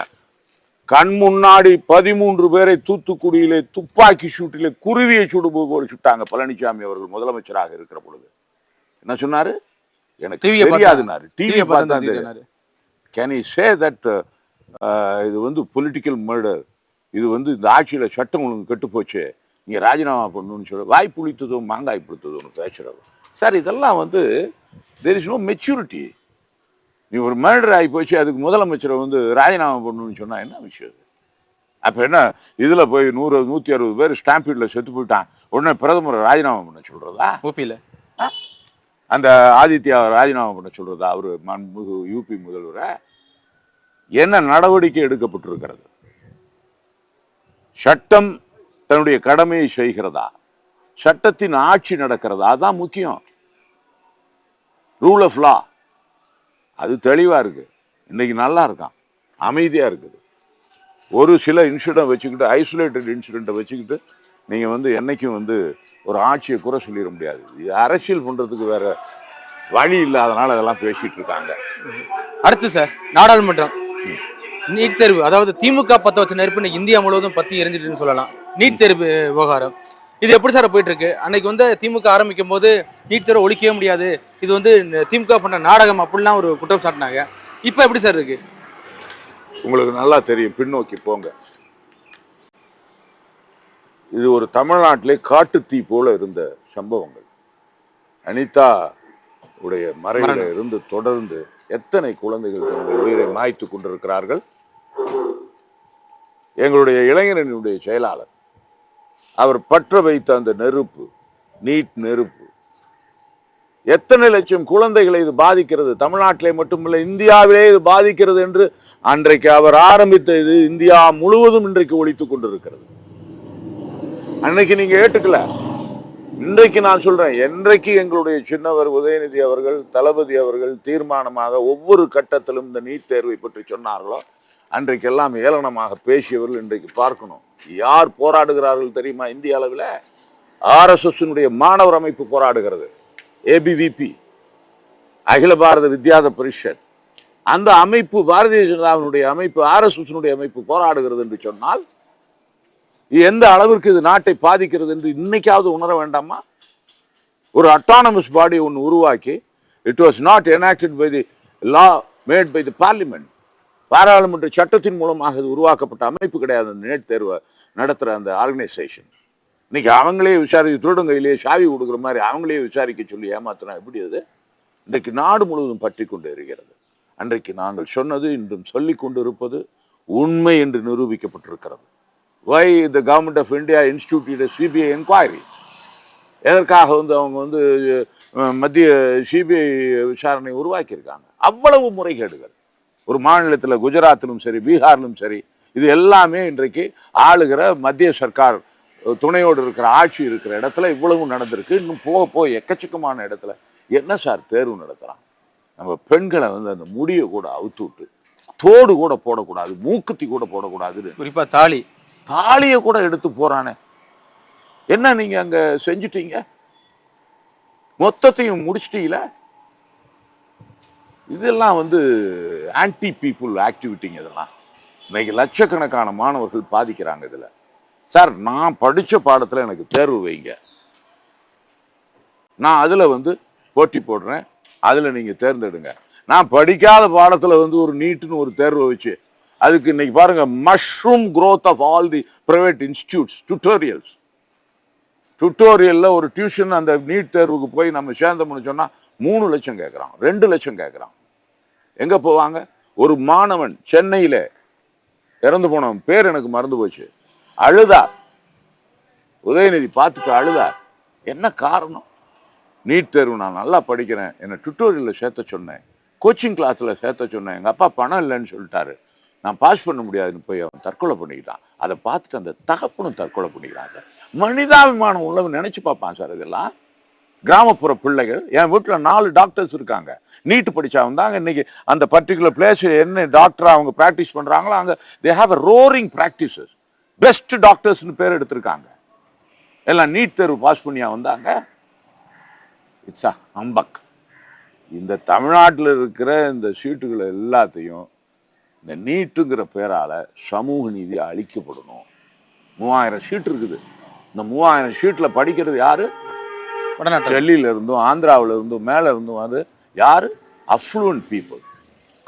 கண் முன்னாடி பதிமூன்று பேரை தூத்துக்குடியிலே துப்பாக்கி சூட்டிலே குருவியை சுடும்போது போல சுட்டாங்க பழனிசாமி அவர்கள் முதலமைச்சராக இருக்கிற பொழுது. என்ன சொன்னாரு? எனக்கு தெரியாதுனாரு டிவியை டிவியை பார்த்தா பார்த்து தெரியும் சொன்னாரு. கேன் ஐ சே தட் இது வந்து பொலிட்டிக்கல் மர்டர் இது வந்து இந்த ஆட்சியில சட்டம் ஒழுங்கு கெட்டு போச்சு? நீங்க ராஜினாமா பண்ணணும்னு சொல்ல வாய் புளித்ததோ மாங்காய் புளித்ததோன்னு பேசுறது சார் இதெல்லாம் வந்து தெர் இஸ் நோ மெச்சூரிட்டி நீ ஒரு மர்டர் ஆகி போச்சு அதுக்கு முதலமைச்சரை வந்து ராஜினாமா பண்ணணும்னு சொன்னா என்ன விஷயம் இது? அப்ப என்ன இதுல போய் நூறு நூத்தி அறுபது பேர் ஸ்டாம்பீட்ல செத்து போயிட்டான். உடனே பிரதமரை ராஜினாமா பண்ண சொல்றதா? ஊபியில அந்த ஆதித்யா ராஜினாமா பண்ண சொல்றதா? அவரு மாண்புமிகு யூபி முதல்வரை? என்ன நடவடிக்கை எடுக்கப்பட்டிருக்கிறது? சட்டம் தன்னுடைய கடமையை செய்கிறதா? சட்டத்தின் ஆட்சி நடக்கிறதா? அதான் முக்கியம். ரூல் ஆஃப் லா அது தெளிவா இருக்கு. இன்னைக்கு நல்லா இருக்கான். அமைதியா இருக்குது. ஒரு சில இன்சிடென்ட் வச்சுக்கிட்டு ஐசோலேட்டட் இன்சிடென்ட்டை வச்சுக்கிட்டு நீங்க வந்து என்னைக்கும் வந்து ஒரு ஆட்சியை குறை சொல்லிட முடியாது. இது அரசியல் பண்றதுக்கு வேற வழி இல்லாதனால அதெல்லாம் பேசிட்டு இருக்காங்க. அடுத்து சார் நாடாளுமன்றம். நீட் தேர்வு அதாவது திமுக பத்த வச்ச நெருப்பு இன்னைக்கு இந்தியா முழுவதும் பத்தி எரிஞ்சிட்டுன்னு சொல்லலாம். நீட் தேர்வு விவகாரம். இது எப்படி சார் போயிட்டு இருக்கு அன்னைக்கு வந்து திமுக ஆரம்பிக்கும் போது நீட் தேர்வு ஒழிக்கவே முடியாது. இது வந்து திமுக பண்ண நாடகம் அப்படிலாம் ஒரு குற்றம் சாட்டினாங்க. இப்போ எப்படி சார் இருக்கு? உங்களுக்கு நல்லா தெரியும். பின்னோக்கி போங்க. இது ஒரு தமிழ்நாட்டிலே காட்டுத்தீ போல இருந்த சம்பவங்கள். அனிதா உடைய மரணம். இருந்து தொடர்ந்து எத்தனை குழந்தைகள் தன்னுடைய உயிரை மாய்த்து கொண்டிருக்கிறார்கள்? எங்களுடைய இளைஞரனுடைய செயலாளர். அவர் பற்ற வைத்த அந்த நெருப்பு நீட் நெருப்பு. எத்தனை லட்சம் குழந்தைகளை இது பாதிக்கிறது? தமிழ்நாட்டிலே மட்டுமல்ல இந்தியாவிலே இது பாதிக்கிறது என்று அன்றைக்கு அவர் ஆரம்பித்த இது இந்தியா முழுவதும் இன்றைக்கு ஒழித்துக் கொண்டிருக்கிறது. அன்னைக்கு நீங்க ஏற்றுக்கல இன்றைக்கு நான் சொல்றேன் என்றைக்கு எங்களுடைய சின்னவர் உதயநிதி அவர்கள் தளபதி அவர்கள் தீர்மானமாக ஒவ்வொரு கட்டத்திலும் இந்த நீட் தேர்வை பற்றி சொன்னார்களோ அன்றைக்கெல்லாம் ஏளனமாக பேசியவர்கள் இன்றைக்கு பார்க்கணும். யார் போராடுகிறார்கள் தெரியுமா இந்திய அளவில்? ஆர்எஸ்எஸ்னுடைய மாணவர் அமைப்பு போராடுகிறது. ஏபிவிபி அகில பாரத வித்யாத பரிஷத். அந்த அமைப்பு பாரதிய ஜனதாவினுடைய அமைப்பு ஆர்எஸ்எஸ்னுடைய அமைப்பு போராடுகிறது என்று சொன்னால் எந்த அளவிற்கு இது நாட்டை பாதிக்கிறது என்று இன்னைக்காவது உணர வேண்டாமா? ஒரு அட்டானமஸ் பாடி ஒன்று உருவாக்கி it was not enacted by the law made by the parliament பாராளுமன்ற சட்டத்தின் மூலமாக இது உருவாக்கப்பட்ட அமைப்பு கிடையாது அந்த நேட் தேர்வை நடத்துகிற அந்த ஆர்கனைசேஷன் இன்னைக்கு அவங்களே விசாரித்து திருடங்கையிலேயே சாவி கொடுக்குற மாதிரி அவங்களே விசாரிக்க சொல்லி ஏமாத்தினா எப்படி அது? இன்றைக்கு நாடு முழுவதும் பற்றி கொண்டு இருக்கிறது. அன்றைக்கு நாங்கள் சொன்னது இன்றும் சொல்லிக் கொண்டிருப்பது உண்மை என்று நிரூபிக்கப்பட்டிருக்கிறது. Why the government of India institute CBI enquiry எதற்காக வந்து அவங்க வந்து மத்திய சிபிஐ விசாரணை உருவாக்கியிருக்காங்க? அவ்வளவு முறைகேடுகள். ஒரு மாநிலத்தில் குஜராத்திலும் சரி பீகாரிலும் சரி இது எல்லாமே இன்றைக்கு ஆளுகிற மத்திய சர்க்கார் துணையோடு இருக்கிற ஆட்சி இருக்கிற இடத்துல இவ்வளவு நடந்திருக்கு. இன்னும் போக போக எக்கச்சக்கமான இடத்துல என்ன சார் தேர்வு நடத்தலாம் நம்ம பெண்களை வந்து அந்த முடியை கூட அவுத்து விட்டு தோடு கூட போடக்கூடாது மூக்குத்தி கூட போடக்கூடாதுன்னு. குறிப்பா தாலி. தாலியை கூட எடுத்து போறானே. என்ன நீங்க அங்க செஞ்சுட்டீங்க? மொத்தத்தையும் முடிச்சிட்டீங்களா? இதெல்லாம் வந்து ஆன்டி பீப்புள் ஆக்டிவிட்டிங்க இதெல்லாம். இன்னைக்கு லட்சக்கணக்கான மாணவர்கள் பாதிக்கிறாங்க இதில். சார் நான் படித்த பாடத்தில் எனக்கு தேர்வு வைங்க. நான் அதில் வந்து போட்டி போடுறேன். அதில் நீங்கள் தேர்ந்தெடுங்க. நான் படிக்காத பாடத்தில் வந்து ஒரு நீட்டுன்னு ஒரு தேர்வு வச்சு அதுக்கு இன்னைக்கு பாருங்க mushroom growth of all the private institutes tutorials டுட்டோரியலில் ஒரு டியூஷன் அந்த நீட் தேர்வுக்கு போய் நம்ம சேர்ந்தோம்னு சொன்னால் மூணு லட்சம் கேட்குறான் ரெண்டு லட்சம் கேட்குறான். எங்க போவாங்க? ஒரு மாணவன் சென்னையில இறந்து போனவன் பேர் எனக்கு மறந்து போச்சு. அழுதார். உதயநிதி பார்த்துட்டு அழுதார். என்ன காரணம்? நீட் தேர்வு நான் நல்லா படிக்கிறேன். என்னை டுட்டோரியலில் சேர்த்த சொன்னேன். கோச்சிங் கிளாஸில் சேர்த்த சொன்னேன். எங்கள் அப்பா பணம் இல்லைன்னு சொல்லிட்டாரு. நான் பாஸ் பண்ண முடியாதுன்னு போய் அவன் தற்கொலை பண்ணிக்கிட்டான். அதை பார்த்துட்டு அந்த தகப்பனும் தற்கொலை பண்ணிக்கிறாங்க. மனிதாபிமானம் உள்ளவன் நினச்சி பார்ப்பான் சார் இதெல்லாம். கிராமப்புற பிள்ளைகள் என் வீட்டில் நாலு டாக்டர்ஸ் இருக்காங்க. நீட் படிச்சவங்க தாங்க இன்னைக்கு அந்த பர்டிகுலர் பிளேஸ் என்ன டாக்டர் அவங்க பிராக்டிஸ் பண்றாங்களோ அங்க they have a roaring practices best டாக்டர்ஸ்னு பேர் எடுத்திருக்காங்க. எல்லாம் நீட் தேர்வு பாஸ் பண்ணியா வந்தாங்க இட்ஸ் அ அம்பக் இந்த தமிழ்நாட்டில் இருக்கிற இந்த சீட்டுகள் எல்லாத்தையும் இந்த நீட்டுங்கிற பேரால சமூக நீதி அழிக்கப்படணும். மூவாயிரம் ஷீட் இருக்குது. இந்த மூவாயிரம் ஷீட்ல படிக்கிறது யாரு? டெல்லியில இருந்தும் ஆந்திராவுல இருந்தும் மேல இருந்தும் அது யார்? அஃப்ளூவன்ட் பீப்புள்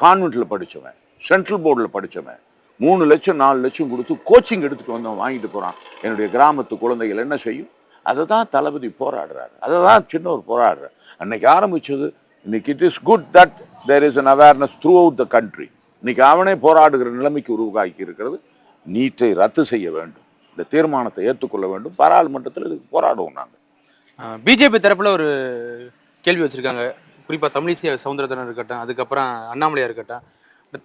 கான்வென்ட்ல படித்தவன் சென்ட்ரல் போர்டில் படிச்சவன். மூணு லட்சம் நாலு லட்சம் கொடுத்து கோச்சிங் எடுத்துகிட்டு வந்தவன் வாங்கிட்டு போகிறான் என்னுடைய கிராமத்து குழந்தைகள் என்ன செய்யும்? அதை தான் தளபதி போராடுறாரு. அதை தான் சின்னவர் போராடுறாரு. அன்னைக்கு ஆரம்பிச்சது இன்னைக்கு it is good that there is an awareness throughout the country இன்னைக்கு அவனே போராடுகிற நிலைமைக்கு உருவாக்கி இருக்கிறது. நீட்டை ரத்து செய்ய வேண்டும். இந்த தீர்மானத்தை ஏற்றுக்கொள்ள வேண்டும். பாராளுமன்றத்தில் இதுக்கு போராடுவோம் நாங்கள் பிஜேபி தரப்பில் ஒரு கேள்வி வச்சுருக்காங்க. குறிப்பாக தமிழிசை சவுந்தரத்தனம் இருக்கட்டும் அதுக்கப்புறம் அண்ணாமலையாக இருக்கட்டும்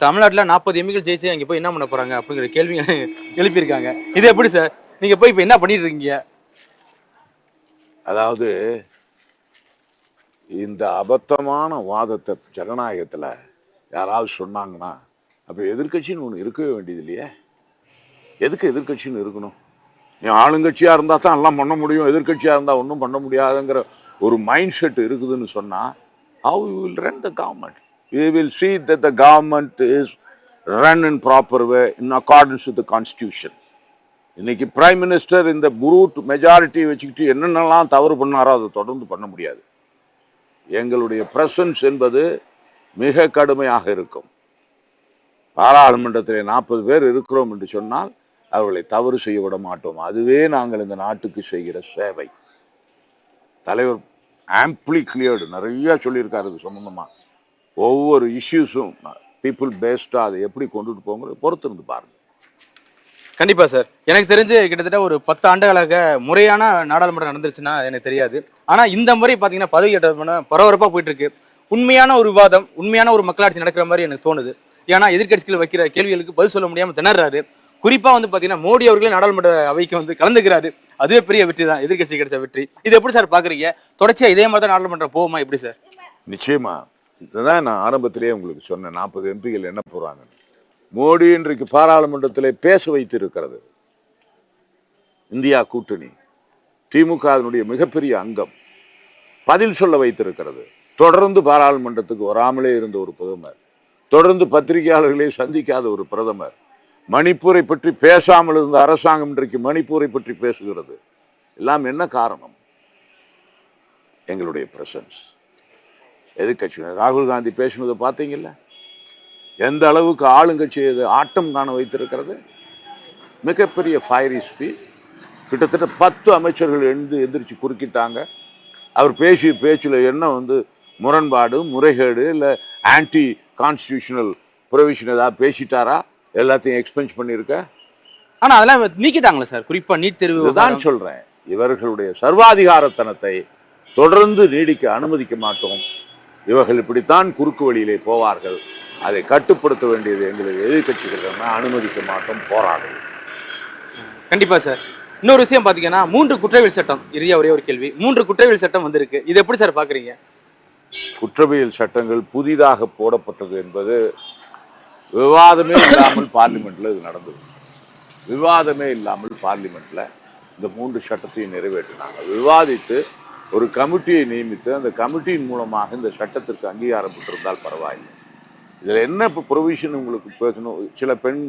தமிழ்நாட்டில் நாற்பது எம்பிகள் ஜெயிச்சு அங்கே போய் என்ன பண்ண போகிறாங்க அப்படிங்கிற கேள்வி எழுப்பியிருக்காங்க. இது எப்படி சார்? நீங்கள் போய் இப்போ என்ன பண்ணிட்டு இருக்கீங்க? அதாவது இந்த அபத்தமான வாதத்தை ஜனநாயகத்தில் யாராவது சொன்னாங்கன்னா அப்போ எதிர்க்கட்சின்னு ஒன்று இருக்கவே வேண்டியது இல்லையே. எதுக்கு எதிர்க்கட்சின்னு இருக்கணும்? நீ ஆளுங்கட்சியாக இருந்தால் தான் எல்லாம் பண்ண முடியும் எதிர்கட்சியாக இருந்தால் ஒன்றும் பண்ண முடியாதுங்கிற ஒரு மைண்ட் செட் இருக்குதுன்னு சொன்னால் how you will run the government. You will see that the government is run in proper way in accordance with the constitution. இன்னைக்கு பிரைம் மினிஸ்டர் இந்த புரூட் மெஜாரிட்டி வச்சுக்கிட்டு என்னென்னலாம் தவறு பண்ணாரோ அதை தொடர்ந்து பண்ண முடியாது. எங்களுடைய பிரசன்ஸ் என்பது மிக கடுமையாக இருக்கும். பாராளுமன்றத்தில் நாற்பது பேர் இருக்கிறோம் என்று சொன்னால் அவர்களை தவறு செய்ய விட மாட்டோம். அதுவே நாங்கள் இந்த நாட்டுக்கு செய்கிற சேவை. தலைவர் ஆம்பிளி கிளியர்டு நிறைய சொல்லியிருக்காரு இது சம்மந்தமாக ஒவ்வொரு இஷ்யூஸும் பீப்புள் பேஸ்டாக அதை எப்படி கொண்டுட்டு போங்கிறது பொறுத்து இருந்து பாருங்க. கண்டிப்பாக சார் எனக்கு தெரிஞ்சு கிட்டத்தட்ட ஒரு பத்து ஆண்டுகளாக முறையான நாடாளுமன்றம் நடந்துருச்சுன்னா எனக்கு தெரியாது. ஆனால் இந்த முறை பார்த்தீங்கன்னா பதவி ஏற்ற பரபரப்பாக போயிட்டுருக்கு. உண்மையான ஒரு விவாதம் உண்மையான ஒரு மக்களாட்சி நடக்கிற மாதிரி எனக்கு தோணுது. ஏன்னா எதிர்கட்சிகள் வைக்கிற கேள்விகளுக்கு பதில் சொல்ல முடியாமல் திணறாரு. குறிப்பா வந்து பாத்தீங்கன்னா மோடி அவர்களே நாடாளுமன்ற அவைக்கு வந்து கலந்துக்கிறாரு. அதுவே பெரிய வெற்றி தான். எதிர்க்கட்சி கிடைச்ச வெற்றி. இது எப்படி சார் பாக்குறீங்க? தொடர்ச்சியா இதே மாதிரி தான் நாடாளுமன்றம் போகுமா? எப்படி சார்? நிச்சயமா. இதுதான் நான் ஆரம்பத்திலேயே உங்களுக்கு சொன்னேன். நாற்பது எம்பிகள் என்ன போறாங்க மோடி இன்றைக்கு பாராளுமன்றத்திலே பேச வைத்து இருக்கிறது இந்தியா கூட்டணி. திமுக அதனுடைய மிகப்பெரிய அங்கம். பதில் சொல்ல வைத்திருக்கிறது. தொடர்ந்து பாராளுமன்றத்துக்கு வராமலே இருந்த ஒரு பிரதமர். தொடர்ந்து பத்திரிகையாளர்களை சந்திக்காத ஒரு பிரதமர். மணிப்பூரை பற்றி பேசாமல் இருந்த அரசாங்கம் இன்றைக்கு மணிப்பூரை பற்றி பேசுகிறது. எல்லாம் என்ன காரணம்? எங்களுடைய பிரசன்ஸ் எதிர்கட்சியினர் ராகுல் காந்தி பேசினதை பார்த்தீங்கல்ல? எந்த அளவுக்கு ஆளுங்கட்சியை இது ஆட்டம் காண வைத்திருக்கிறது? மிகப்பெரிய ஃபயரி ஸ்பீச் கிட்டத்தட்ட பத்து அமைச்சர்கள் எழுந்து எந்திரிச்சு குறுக்கிட்டாங்க. அவர் பேசிய பேச்சில் என்ன வந்து முரண்பாடு முறைகேடு இல்லை ஆன்டி கான்ஸ்டியூஷனல் ப்ரொவிஷன் ஏதாவது பேசிட்டாரா? எல்லாத்தையும் எக்ஸ்பென்ஸ் பண்ணியிருக்க? ஆனா அதெல்லாம் நீக்கிட்டாங்களே சார். குறிப்பா நீட் தேர்வு விவகாரம். சொல்றேன். இவர்களுடைய சர்வாதிகாரத்தனத்தை தொடர்ந்து நீடிக்க அனுமதிக்க மாட்டோம். இவர்கள் இப்படித்தான் குறுக்கு வழியிலே போவார்கள். அதை கட்டுப்படுத்த வேண்டியது எங்களுக்கு எதிர்கட்சிகள் அனுமதிக்க மாட்டோம் போராடுவோம். கண்டிப்பா சார். இன்னொரு விஷயம் பாத்தீங்கன்னா மூன்று குற்றவியல் சட்டம். இறுதியா ஒரே ஒரு கேள்வி. மூன்று குற்றவியல் சட்டம் வந்திருக்கு. இது எப்படி சார் பாக்குறீங்க? குற்றவியல் சட்டங்கள் புதிதாக போடப்பட்டது என்பது விவாதமே இல்லாமல் பார்லிமெண்ட்ல இது நடந்தது. விவாதமே இல்லாமல் பார்லிமெண்ட்ல இந்த மூன்று சட்டத்தையும் நிறைவேற்றினாங்க. விவாதித்து ஒரு கமிட்டியை நியமித்து அந்த கமிட்டியின் மூலமாக இந்த சட்டத்திற்கு அங்கீகாரம் பெற்றிருந்தால் பரவாயில்லை. இதில் என்ன இப்போ ப்ரொவிஷன் உங்களுக்கு பேசணும்? சில பெண்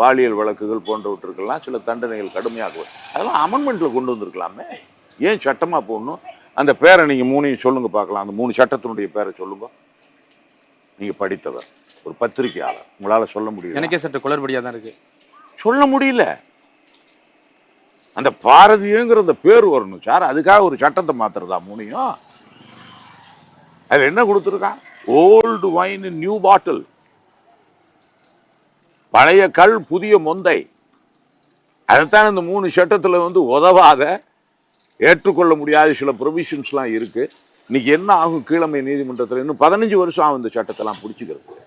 பாலியல் வழக்குகள் போன்றவற்றுக்கெல்லாம் சில தண்டனைகள் கடுமையாக அதெல்லாம் அமெண்ட்மெண்ட்டில் கொண்டு வந்திருக்கலாமே. ஏன் சட்டமாக போடணும்? அந்த பேரை நீங்கள் மூணையும் சொல்லுங்கள் பார்க்கலாம். அந்த மூணு சட்டத்தினுடைய பேரை சொல்லுங்க. நீங்கள் படித்தவர். ஒரு பத்திரிகையாளர். உங்களால சொல்ல முடியும் எனக்கே சற்று குளறுபடியா தான் இருக்கு. சொல்ல முடியல. அந்த பாரதியங்கிற அந்த பேர் வரணும் சார். அதுக்காக ஒரு சட்டத்தை மாத்துறதா மூணையும் அதுல என்ன கொடுத்துருக்கான் ஓல்டு வைன் நியூ பாட்டில் பழைய கல் புதிய மொந்தை. அதைத்தான் இந்த மூணு சட்டத்துல வந்து உதவாத ஏற்றுக்கொள்ள முடியாத சில ப்ரொவிஷன்ஸ்லாம் இருக்கு. இன்னைக்கு என்ன ஆகும் கீழமை நீதிமன்றத்தில்? இன்னும் பதினஞ்சு வருஷம் ஆகும் இந்த சட்டத்தெல்லாம் பிடிச்சிக்கிறது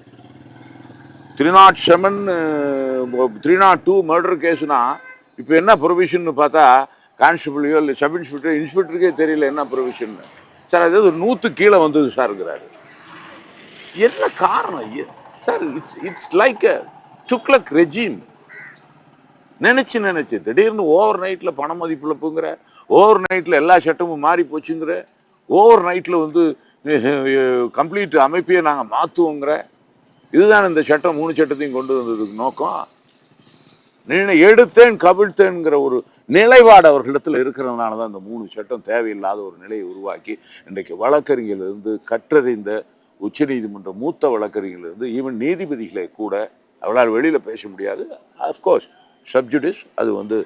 three nought seven three nought two murder கேஸ்னா இப்போ என்ன ப்ரொவிஷன் பார்த்தா கான்ஸ்டபிளையோ இல்லை சப் இன்ஸ்பெக்டர் இன்ஸ்பெக்டருக்கே தெரியல என்ன ப்ரொவிஷன் சார் அது நூற்று கீழே வந்தது சார்ங்கிறாரு என்ன காரணம்? Sir it's it's like a Tughlaq regime நினச்சி நினச்சி திடீர்னு ஓவர் நைட்டில் பண மதிப்பிழப்புங்கிற ஓவர் நைட்டில் எல்லா சட்டமும் மாறி போச்சுங்கிற ஓவர் நைட்டில் வந்து கம்ப்ளீட் அமைப்பையே நாங்கள் மாற்றுவோங்கிற இதுதான் இந்த சட்டம் மூணு சட்டத்தையும் கொண்டு வந்ததுக்கு நோக்கம். நீ எடுத்தேன் கவிழ்த்தேன்ங்கிற ஒரு நிலைப்பாடு அவர்களிடத்தில் இருக்கிறதுனால தான் இந்த மூணு சட்டம் தேவையில்லாத ஒரு நிலையை உருவாக்கி இன்றைக்கு வழக்கறிஞர்லேருந்து கற்றறிந்த உச்சநீதிமன்ற மூத்த வழக்கறிஞர்லேருந்து ஈவன் நீதிபதிகளை கூட அவளால் வெளியில் பேச முடியாது. அஃப்கோர்ஸ் சப்ஜுடிஸ் அது வந்து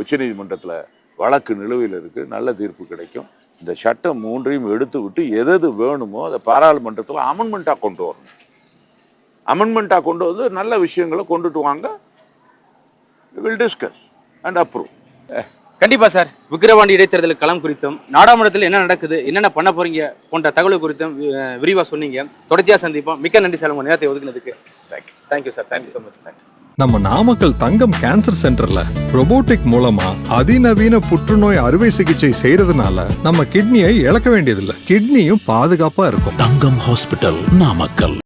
உச்சநீதிமன்றத்துல வழக்கு நிலுவையில் இருக்குது நல்ல தீர்ப்பு கிடைக்கும். இந்த சட்டம் மூன்றையும் எடுத்து விட்டு எது எது வேணுமோ அதை பாராளுமன்றத்தில் அமெண்ட்மெண்ட்டாக கொண்டு வரணும். அமெண்ட்மெண்ட்டாக கொண்டு வந்து நல்ல விஷயங்களை கொண்டுட்டு வாங்க. வில் டிஸ்கஸ் அண்ட் அப்ரூவ் கண்டிப்பா சார். விக்கிரவாண்டி இடைத்தேர்தல் களம் குறித்தும் நாடாளுமன்றத்தில் என்ன நடக்குது என்னென்ன பண்ண போறீங்க போன்ற தகவல் குறித்தும் வி- விரிவா சொன்னீங்க. தொடர்ச்சியா சந்திப்போம். மிக்க நன்றி சார் உங்க நேரத்தை ஒதுக்குனதுக்கு. Thank you thank you sir thank you so much thank you நம்ம நாமக்கல் தங்கம் கேன்சர் சென்டர்ல robotic மூலமா அதிநவீன புற்றுநோய் அறுவை சிகிச்சை செய்யறதுனால நம்ம கிட்னியை இழக்க வேண்டியதில்லை. கிட்னியும் பாதுகாப்பா இருக்கும். தங்கம் ஹாஸ்பிட்டல் நாமக்கல்.